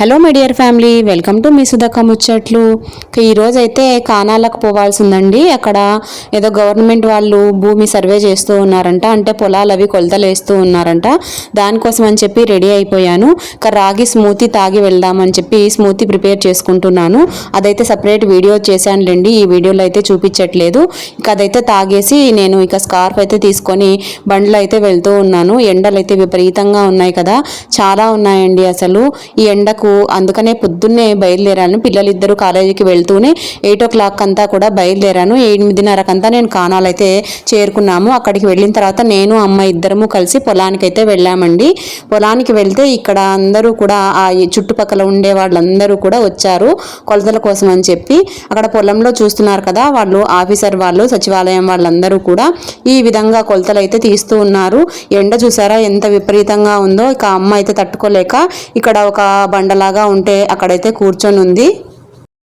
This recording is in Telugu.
Hello my dear family welcome to మీ సుధక్క ముచ్చట్లు ఈరోజైతే ఈరోజు అయితే కానాలకు పోవాల్సి ఉందండి అక్కడ ఏదో గవర్నమెంట్ వాళ్ళు భూమి సర్వే చేస్తూ ఉన్నారంట. అంటే పొలాలు అవి కొలతలు వేస్తూ ఉన్నారంట. దానికోసం అని చెప్పి రెడీ అయిపోయాను. ఇక రాగి స్మూతీ తాగి వెళ్దామని చెప్పి స్మూతీ ప్రిపేర్ చేసుకుంటున్నాను. అదైతే సపరేట్ వీడియో చేశానులేండి. ఈ వీడియోలో అయితే చూపించట్లేదు. ఇక అదైతే తాగేసి నేను ఇక స్కార్ఫ్ అయితే తీసుకొని బండ్లు అయితే వెళ్తూ ఉన్నాను. ఎండలు అయితే విపరీతంగా ఉన్నాయి కదా. చాలా ఉన్నాయండి అసలు. ఈ ఎండకు అందుకనే పొద్దున్నే బయలుదేరాను. పిల్లలు కాలేజీకి వెళ్తూనే ఎయిట్ ఓ క్లాక్ అంతా కూడా బయలుదేరాను. ఎనిమిదిన్నరకంతా నేను కానాలైతే చేరుకున్నాము. అక్కడికి వెళ్ళిన తర్వాత నేను అమ్మ ఇద్దరము కలిసి పొలానికి అయితే వెళ్ళామండి. పొలానికి వెళ్తే ఇక్కడ అందరూ కూడా ఆ చుట్టుపక్కల ఉండే వాళ్ళందరూ కూడా వచ్చారు కొలతల కోసం అని చెప్పి. అక్కడ పొలంలో చూస్తున్నారు కదా వాళ్ళు ఆఫీసర్ వాళ్ళు సచివాలయం వాళ్ళందరూ కూడా ఈ విధంగా కొలతలు అయితే తీస్తూ ఉన్నారు. ఎండ చూసారా ఎంత విపరీతంగా ఉందో. ఇక అమ్మ అయితే తట్టుకోలేక ఇక్కడ ఒక లాగా ఉంటే అక్కడైతే కూర్చొని ఉంది